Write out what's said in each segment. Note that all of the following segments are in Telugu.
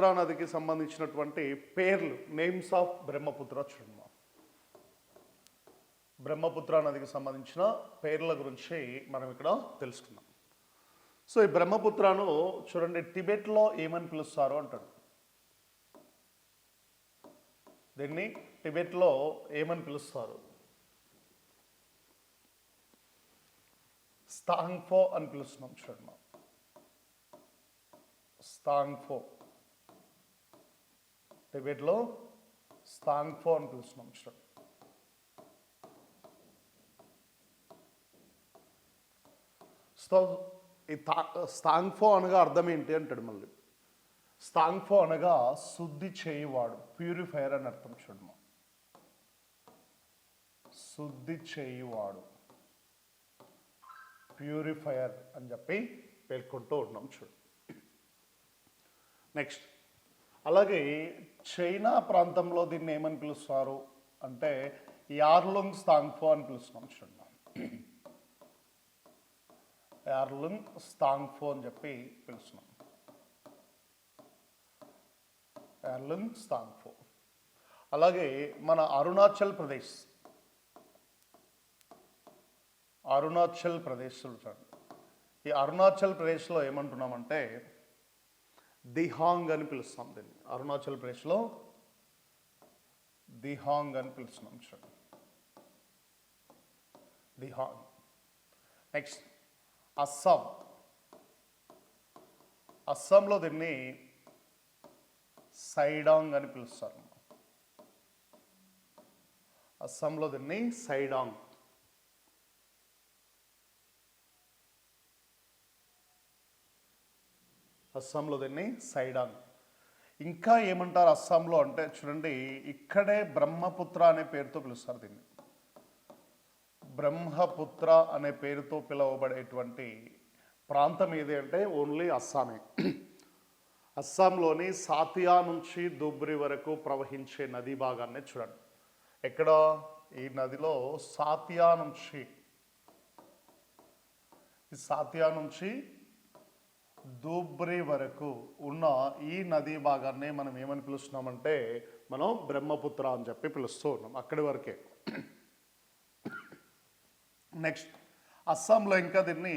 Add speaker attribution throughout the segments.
Speaker 1: బ్రహ్మపుత్ర నదికి సంబంధించినటువంటి పేర్లు నేమ్స్ ఆఫ్ బ్రహ్మపుత్ర చూడమ్మా బ్రహ్మపుత్ర నదికి సంబంధించిన పేర్ల గురించి మనం ఇక్కడ తెలుసుకుందాం. సో ఈ బ్రహ్మపుత్రను చూడండి టిబెట్లో ఏమని పిలుస్తారు అంటాడు. దీన్ని? టిబెట్లో ఏమని పిలుస్తారు? స్థాంగ్ఫో అని పిలుస్తున్నాం చూడండి స్థాంగ్ఫో టిబెట్లో స్థాంగ్ఫో అని పిలుస్తున్నాం చూడండి సో ఈ స్థాంగ్ఫో అనగా అర్థం ఏంటి అంటాడు మళ్ళీ. స్థాంగ్ఫో అనగా శుద్ధి చేయువాడు ప్యూరిఫైయర్ అని అర్థం చూడము శుద్ధి చేయువాడు ప్యూరిఫైయర్ అని చెప్పి పేర్కొంటూ ఉన్నాం చూడు నెక్స్ట్ అలాగే చైనా ప్రాంతంలో దీన్ని ఏమని పిలుస్తారు అంటే యార్లుంగ్ స్థాంగ్ఫో అని పిలుస్తున్నాం చూడండి. యార్లుంగ్ స్థాంగ్ఫో అని చెప్పి పిలుస్తున్నాం. యార్లుంగ్ స్థాంగ్ఫో. అలాగే మన అరుణాచల్ ప్రదేశ్. అరుణాచల్ ప్రదేశ్ చూడండి. ఈ అరుణాచల్ ప్రదేశ్లో ఏమంటున్నామంటే దిహాంగ్ అని పిలుస్తాం దీన్ని. అరుణాచల్ ప్రదేశ్లో దిహాంగ్ అని పిలుస్తున్నాం చూడండి. దిహాంగ్ నెక్స్ట్ అస్సాం. అస్సాంలో దీన్ని సైడాంగ్ అని పిలుస్తారు. అస్సాంలో దీన్ని సైడాంగ్. అస్సాంలో దీన్ని సైడాంగ్ ఇంకా ఏమంటారు అస్సాంలో అంటే చూడండి ఇక్కడే బ్రహ్మపుత్ర అనే పేరుతో పిలుస్తారు దీన్ని. బ్రహ్మపుత్ర అనే పేరుతో పిలువబడేటువంటి ప్రాంతం ఏది అంటే ఓన్లీ అస్సామే. అస్సాంలోని సాతియా నుంచి దుబ్రి వరకు ప్రవహించే నదీ భాగాన్ని చూడండి. ఎక్కడ? ఈ నదిలో సాతియా నుంచి. సాతియా నుంచి దూబ్రి వరకు ఉన్న ఈ నదీ భాగాన్ని మనం ఏమని పిలుస్తున్నామంటే మనం బ్రహ్మపుత్ర అని చెప్పి పిలుస్తూ ఉన్నాం అక్కడి వరకే. నెక్స్ట్ అస్సాంలో ఇంకా దీన్ని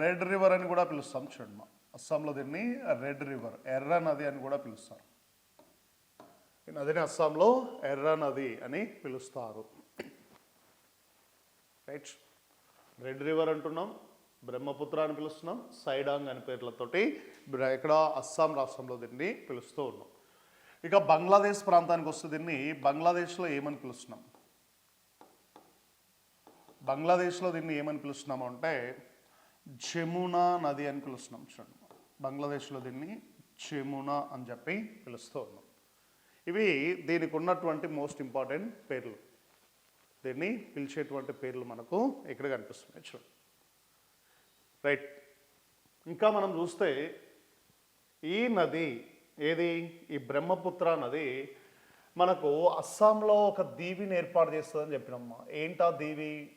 Speaker 1: రెడ్ రివర్ అని కూడా పిలుస్తాం చూడండి అస్సాంలో దీన్ని రెడ్ రివర్ ఎర్ర నది అని కూడా పిలుస్తారు. ఈ నదిని అస్సాంలో ఎర్ర నది అని పిలుస్తారు. రైట్ రెడ్ రివర్ అంటున్నాం. బ్రహ్మపుత్ర అని పిలుస్తున్నాం సైడాంగ్ అనే పేర్లతోటి ఇక్కడ అస్సాం రాష్ట్రంలో దీన్ని పిలుస్తూ ఉన్నాం. ఇక బంగ్లాదేశ్ ప్రాంతానికి వస్తే దీన్ని బంగ్లాదేశ్లో ఏమని పిలుస్తున్నాం? బంగ్లాదేశ్లో దీన్ని ఏమని పిలుస్తున్నాము అంటే జమునా నది అని పిలుస్తున్నాం చూడండి. బంగ్లాదేశ్లో దీన్ని జమునా అని చెప్పి పిలుస్తూ ఉన్నాం. ఇవి దీనికి ఉన్నటువంటి మోస్ట్ ఇంపార్టెంట్ పేర్లు. దీన్ని పిలిచేటువంటి పేర్లు మనకు ఇక్కడ కనిపిస్తున్నాయి చూడండి. రైట్. ఇంకా మనం చూస్తే ఈ నది ఏది? ఈ బ్రహ్మపుత్ర నది మనకు అస్సాంలో ఒక దీవిని ఏర్పాటు చేస్తుందని చెప్పినమ్మా. ఏంటా దీవి?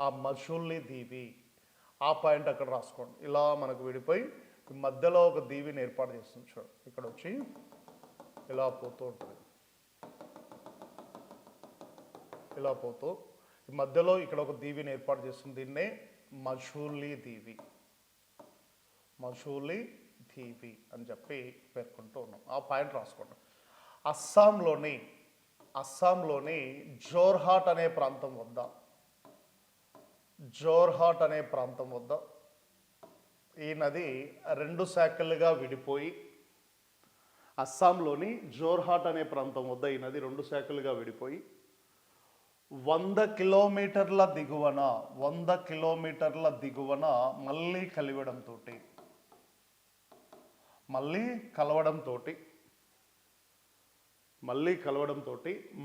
Speaker 1: ఆ మషుల్ని దీవి. ఆ పాయింట్ అక్కడ రాసుకోండి. ఇలా మనకు విడిపోయి ఈ మధ్యలో ఒక దీవిని ఏర్పాటు చేస్తుంది చూడు. ఇక్కడ వచ్చి ఇలా పోతూ ఉంటుంది. ఇలా పోతూ ఈ మధ్యలో ఇక్కడ ఒక దీవిని ఏర్పాటు చేస్తుంది. దీన్నే మషూలి దీవి. మషూలి దీవి అని చెప్పి పేర్కొంటూ ఉన్నాం. ఆ పాయింట్ రాసుకుంటాం. అస్సాంలోని అస్సాంలోని జోర్హాట్ అనే ప్రాంతం వద్ద జోర్హాట్ అనే ప్రాంతం వద్ద ఈ నది రెండు శాఖలుగా విడిపోయి అస్సాంలోని జోర్హాట్ అనే ప్రాంతం వద్ద ఈ నది రెండు శాఖలుగా విడిపోయి వంద కిలోమీటర్ల దిగువన వంద కిలోమీటర్ల దిగువన మళ్ళీ కలివడంతో మళ్ళీ కలవడంతో మళ్ళీ కలవడంతో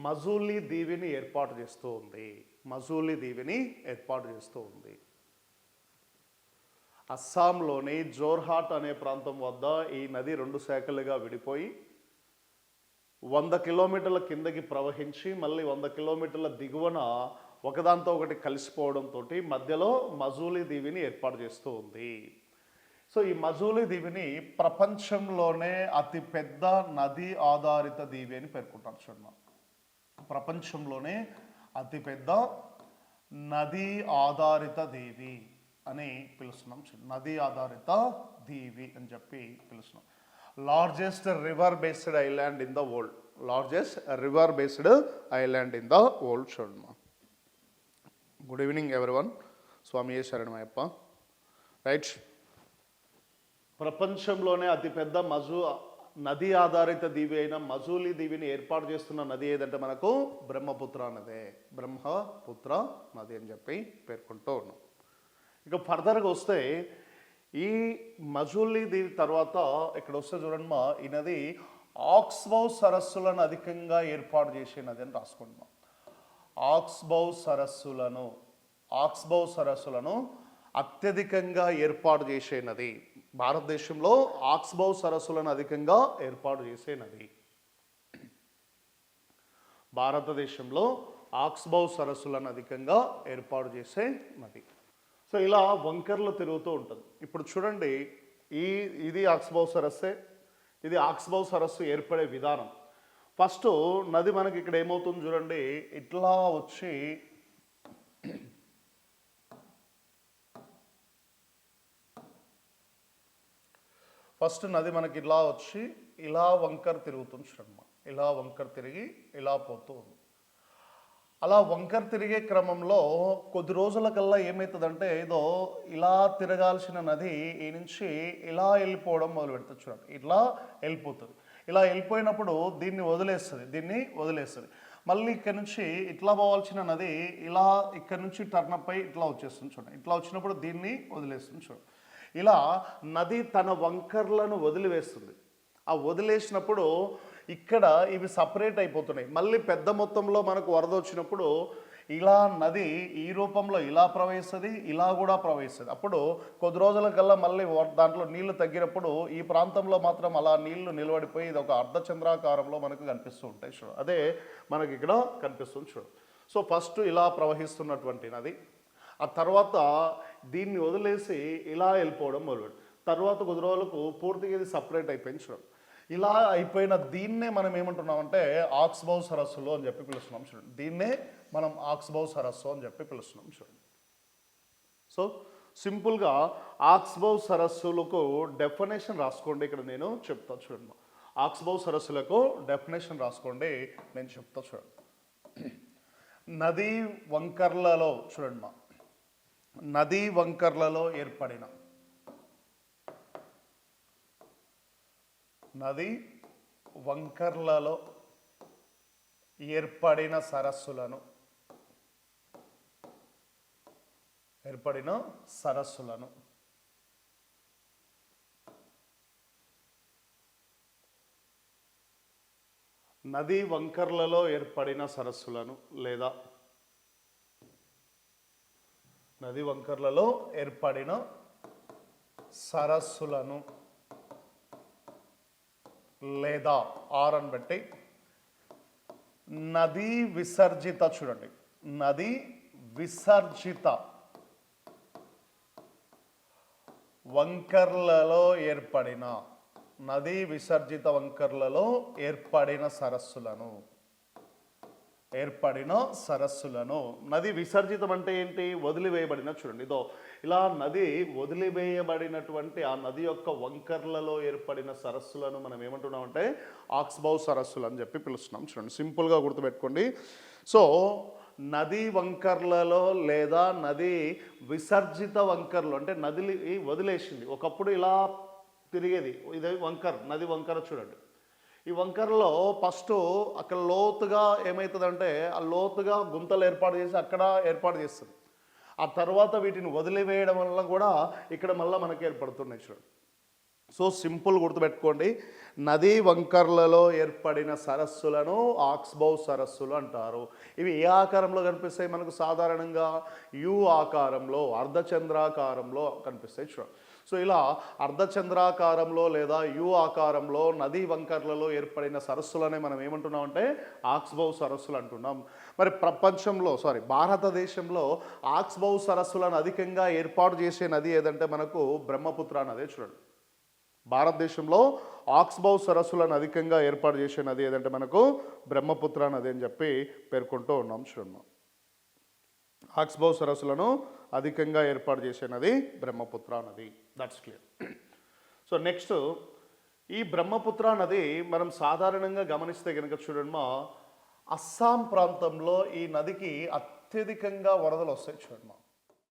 Speaker 1: మజూలీ దీవిని ఏర్పాటు చేస్తూ ఉంది. మజూలీ దీవిని ఏర్పాటు చేస్తూ ఉంది. అస్సాంలోని జోర్హాట్ అనే ప్రాంతం వద్ద ఈ నది రెండు శాఖలుగా విడిపోయి వంద కిలోమీటర్ల కిందకి ప్రవహించి మళ్ళీ వంద కిలోమీటర్ల దిగువన ఒకదాంతో ఒకటి కలిసిపోవడంతో మధ్యలో మజూలీ దీవిని ఏర్పాటు చేస్తూ ఉంది. సో ఈ మజూలి దీవిని ప్రపంచంలోనే అతి పెద్ద నది ఆధారిత దీవి అని పేర్కొంటారు చూడండి ప్రపంచంలోనే అతిపెద్ద నది ఆధారిత దేవి అని పిలుస్తున్నాం నది ఆధారిత దీవి అని చెప్పి పిలుస్తున్నాం. Largest river based island in the world largest river based island in the world చూడమ్మా గుడ్ ఈవినింగ్ ఎవరివన్ స్వామి ఏ శరణమయ్యప్ప రైట్ ప్రపంచంలోనే అతిపెద్ద మజు నది ఆధారిత దీవి అయిన మజూలి దీవిని ఏర్పాటు చేస్తున్న నది ఏదంటే మనకు బ్రహ్మపుత్ర నదే. బ్రహ్మపుత్ర నది అని చెప్పి పేర్కొంటూ ఉన్నాం. ఇక ఫర్దర్గా వస్తే ఈ మజూలి దీని తర్వాత ఇక్కడ వస్తే చూడండిమా ఈ నది ఆక్స్బౌ సరస్సులను అధికంగా ఏర్పాటు చేసే నది అని రాసుకుంటున్నాం ఆక్స్బౌ సరస్సులను ఆక్స్బౌ సరస్సులను అత్యధికంగా ఏర్పాటు చేసే నది. భారతదేశంలో ఆక్స్బౌ సరస్సులను అధికంగా ఏర్పాటు చేసే నది. భారతదేశంలో ఆక్స్బౌ సరస్సులను అధికంగా ఏర్పాటు చేసే నది. సో ఇలా వంకర్లు తిరుగుతూ ఉంటుంది. ఇప్పుడు చూడండి ఈ ఇది ఆక్స్బౌ సరస్సే ఇది ఆక్స్బౌ సరస్సు ఏర్పడే విధానం. ఫస్ట్ నది మనకి ఇక్కడ ఏమవుతుంది చూడండి ఇట్లా వచ్చి ఫస్ట్ నది మనకి ఇలా వచ్చి ఇలా వంకర్ తిరుగుతుంది చూడమ్మా ఇలా వంకర్ తిరిగి ఇలా పోతూ ఉంది. అలా వంకర తిరిగే క్రమంలో కొద్ది రోజుల కల్లా ఏమవుతుందంటే ఏదో ఇలా తిరగాల్సిన నది ఈ నుంచి ఇలా వెళ్ళిపోవడం మొదలు పెడుతుంది చూడండి. ఇట్లా వెళ్ళిపోతుంది. ఇలా వెళ్ళిపోయినప్పుడు దీన్ని వదిలేస్తుంది దీన్ని వదిలేస్తుంది. మళ్ళీ ఇక్కడ నుంచి ఇట్లా పోవాల్సిన నది ఇలా ఇక్కడ నుంచి టర్న్ అప్ అయి ఇట్లా వచ్చేస్తుంది చూడండి. ఇట్లా వచ్చినప్పుడు దీన్ని వదిలేస్తుంది చూడండి. ఇలా నది తన వంకర్లను వదిలివేస్తుంది. ఆ వదిలేసినప్పుడు ఇక్కడ ఇవి సపరేట్ అయిపోతున్నాయి. మళ్ళీ పెద్ద మొత్తంలో మనకు వరద వచ్చినప్పుడు ఇలా నది ఈ రూపంలో ఇలా ప్రవహిస్తుంది ఇలా కూడా ప్రవహిస్తుంది. అప్పుడు కొద్ది రోజుల కల్లా మళ్ళీ దాంట్లో నీళ్ళు తగ్గినప్పుడు ఈ ప్రాంతంలో మాత్రం అలా నీళ్ళు నిలబడిపోయి ఇది ఒక అర్ధచంద్రాకారంలో మనకు కనిపిస్తూ ఉంటాయి చూడు. అదే మనకి ఇక్కడ కనిపిస్తుంది చూడు. సో ఫస్ట్ ఇలా ప్రవహిస్తున్నటువంటి నది ఆ తర్వాత దీన్ని వదిలేసి ఇలా వెళ్ళిపోవడం మొదలు తర్వాత కొద్ది రోజులకు పూర్తిగా ఇది సపరేట్ అయిపోయింది చూడండి ఇలా అయిపోయిన దీన్నే మనం ఏమంటున్నామంటే ఆక్స్బౌ సరస్సులు అని చెప్పి పిలుస్తున్నాం చూడండి. దీన్నే మనం ఆక్స్బౌ సరస్సు అని చెప్పి పిలుస్తున్నాం చూడండి. సో సింపుల్గా ఆక్స్బౌ సరస్సులకు డెఫినేషన్ రాసుకోండి ఇక్కడ నేను చెప్తా చూడండి. ఆక్స్బౌ సరస్సులకు డెఫినేషన్ రాసుకోండి నేను చెప్తా చూడండి. నదీ వంకర్లలో చూడండి నదీ వంకర్లలో ఏర్పడిన నది వంకర్లలో ఏర్పడిన సరస్సులను. ఏర్పడిన సరస్సులను. నది వంకర్లలో ఏర్పడిన సరస్సులను లేదా నది వంకర్లలో ఏర్పడిన సరస్సులను. లేదా ఆర్ అని బట్టి నదీ విసర్జిత చూడండి. నది విసర్జిత. వంకర్లలో ఏర్పడిన నదీ విసర్జిత వంకర్లలో ఏర్పడిన సరస్సులను. ఏర్పడిన సరస్సులను. నది విసర్జితం అంటే ఏంటి? వదిలివేయబడిన చూడండి. ఇదో ఇలా నది వదిలివేయబడినటువంటి ఆ నది యొక్క వంకర్లలో ఏర్పడిన సరస్సులను మనం ఏమంటున్నామంటే ఆక్స్బౌ సరస్సులు అని చెప్పి పిలుస్తున్నాం. చూడండి సింపుల్గా గుర్తుపెట్టుకోండి. సో నది వంకర్లలో లేదా నది విసర్జిత వంకర్లు అంటే నదిని వదిలేసింది. ఒకప్పుడు ఇలా తిరిగేది. ఇది వంకర్ నది వంకర చూడండి. ఈ వంకరలో ఫస్ట్ అక్కడ లోతుగా ఏమవుతుందంటే ఆ లోతుగా గుంతలు ఏర్పాటు చేసి అక్కడ ఏర్పాటు చేస్తుంది ఆ తర్వాత వీటిని వదిలివేయడం వల్ల కూడా ఇక్కడ మళ్ళీ మనకి ఏర్పడుతున్నాయి చూడండి. సో సింపుల్ గుర్తుపెట్టుకోండి నదీ వంకర్లలో ఏర్పడిన సరస్సులను ఆక్స్బౌ సరస్సులు అంటారు. ఇవి ఏ ఆకారంలో కనిపిస్తాయి? మనకు సాధారణంగా యు ఆకారంలో అర్ధచంద్రాకారంలో కనిపిస్తాయి చూడండి. సో ఇలా అర్ధచంద్రాకారంలో లేదా యు ఆకారంలో నదీ వంకర్లలో ఏర్పడిన సరస్సులనే మనం ఏమంటున్నాం అంటే ఆక్స్బౌ సరస్సులు అంటున్నాం. మరి ప్రపంచంలో సారీ భారతదేశంలో ఆక్స్బౌ సరస్సులను అధికంగా ఏర్పాటు చేసే నది ఏదంటే మనకు బ్రహ్మపుత్ర నదే చూడండి. భారతదేశంలో ఆక్స్బౌ సరస్సులను అధికంగా ఏర్పాటు చేసే నది ఏదంటే మనకు బ్రహ్మపుత్ర నది అని చెప్పి పేర్కొంటూ ఉన్నాం చూడండి. ఆక్స్బౌ సరస్సులను అధికంగా ఏర్పాటు చేసే నది బ్రహ్మపుత్ర నది. దట్స్ క్లియర్ సో నెక్స్ట్ ఈ బ్రహ్మపుత్ర నది మనం సాధారణంగా గమనిస్తే కనుక చూడమ్మా అస్సాం ప్రాంతంలో ఈ నదికి అత్యధికంగా వరదలు వస్తాయి చూడమ్మా